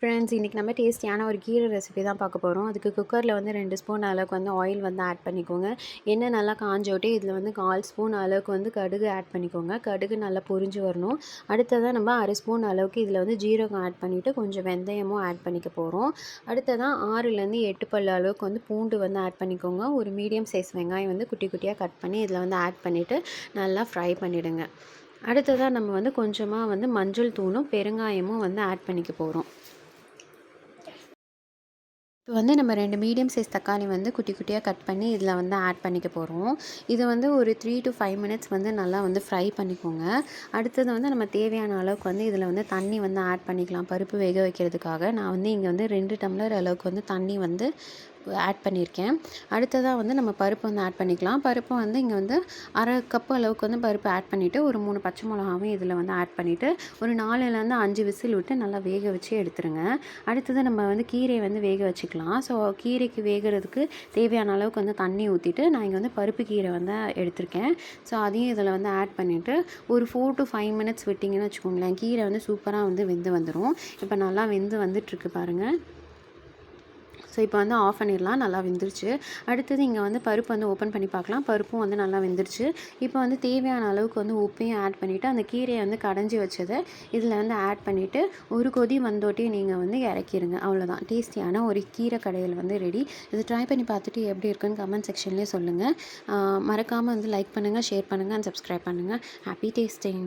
Friends இன்றைக்கி நம்ம டேஸ்டியான ஒரு கீரை ரெசிபி தான் பார்க்க போகிறோம் அதுக்கு குக்கரில் வந்து ரெண்டு ஸ்பூன் அளவுக்கு வந்து ஆயில் வந்து ஆட் பண்ணிக்கோங்க. எண்ணெய் நல்லா காஞ்சோட்டி இதில் வந்து கால் ஸ்பூன் அளவுக்கு வந்து கடுகு ஆட் பண்ணிக்கோங்க. கடுகு நல்லா பொரிஞ்சு வரணும். அடுத்ததாக நம்ம அரை ஸ்பூன் அளவுக்கு இதில் வந்து ஜீரகம் ஆட் பண்ணிவிட்டு கொஞ்சம் வெந்தயமும் ஆட் பண்ணிக்க போகிறோம் அடுத்ததாக ஆறுலேருந்து எட்டு பல்லு அளவுக்கு வந்து பூண்டு வந்து ஆட் பண்ணிக்கோங்க. ஒரு மீடியம் சைஸ் வெங்காயம் வந்து குட்டி குட்டியாக கட் பண்ணி இதில் வந்து ஆட் பண்ணிவிட்டு நல்லா ஃப்ரை பண்ணிவிடுங்க அடுத்ததாக நம்ம வந்து கொஞ்சமாக வந்து மஞ்சள் தூளும் பெருங்காயமும் வந்து ஆட் பண்ணிக்க போகிறோம் இப்போ வந்து நம்ம ரெண்டு மீடியம் சைஸ் தக்காளி வந்து குட்டி குட்டியாக கட் பண்ணி இதில் வந்து ஆட் பண்ணிக்க போகிறோம் இது வந்து ஒரு த்ரீ டு ஃபைவ் மினிட்ஸ் வந்து நல்லா வந்து ஃப்ரை பண்ணிக்கோங்க. அடுத்தது வந்து நம்ம தேவையான அளவுக்கு வந்து இதில் வந்து தண்ணி வந்து ஆட் பண்ணிக்கலாம். பருப்பு வேக வைக்கிறதுக்காக. நான் வந்து இங்கே வந்து ரெண்டு டம்ளர் அளவுக்கு வந்து தண்ணி வந்து ஆட் பண்ணியிருக்கேன். அடுத்ததாக வந்து நம்ம பருப்பு வந்து ஆட் பண்ணிக்கலாம். பருப்பு வந்து இங்கே வந்து அரை கப்பு அளவுக்கு வந்து பருப்பு ஆட் பண்ணிவிட்டு ஒரு மூணு பச்சை மிளகாவும் இதில் வந்து ஆட் பண்ணிவிட்டு ஒரு நாலுலேருந்து அஞ்சு விசில் விட்டு நல்லா வேக வச்சு எடுத்துருங்க. அடுத்தது நம்ம வந்து கீரையை வந்து வேக வச்சுக்கலாம். ஸோ கீரைக்கு வேகிறதுக்கு தேவையான அளவுக்கு வந்து தண்ணி ஊற்றிட்டு நான் இங்கே வந்து பருப்பு கீரை வந்து எடுத்திருக்கேன். ஸோ அதையும் இதில் வந்து ஆட் பண்ணிவிட்டு ஒரு ஃபோர் டு ஃபைவ் மினிட்ஸ் விட்டிங்கன்னு வச்சுக்கோங்களேன். கீரை வந்து சூப்பராக வந்து வெந்து வந்துடும் இப்போ நல்லா வெந்து வந்துட்டுருக்கு பாருங்கள் ஸோ இப்போ வந்து ஆஃப் பண்ணிடலாம். நல்லா வெந்துருச்சு. அடுத்தது இங்கே வந்து பருப்பு வந்து ஓப்பன் பண்ணி பார்க்கலாம். பருப்பும் வந்து நல்லா வெந்துருச்சு. இப்போ வந்து தேவையான அளவுக்கு வந்து உப்பையும் ஆட் பண்ணிவிட்டு அந்த கீரையை வந்து கடைஞ்சி வச்சதை இதில் வந்து ஆட் பண்ணிவிட்டு ஒரு கொதி வந்தோட்டி நீங்கள் வந்து இறக்கிடுங்க அவ்வளோதான் டேஸ்டியான ஒரு கீரை கடையில் வந்து ரெடி இது ட்ரை பண்ணி பார்த்துட்டு எப்படி இருக்குன்னு கமெண்ட் செக்ஷன்லேயே சொல்லுங்கள் மறக்காமல் வந்து லைக் பண்ணுங்கள் ஷேர் பண்ணுங்கள் அண்ட் சப்ஸ்கிரைப் பண்ணுங்கள் ஹாப்பி டேஸ்டிங்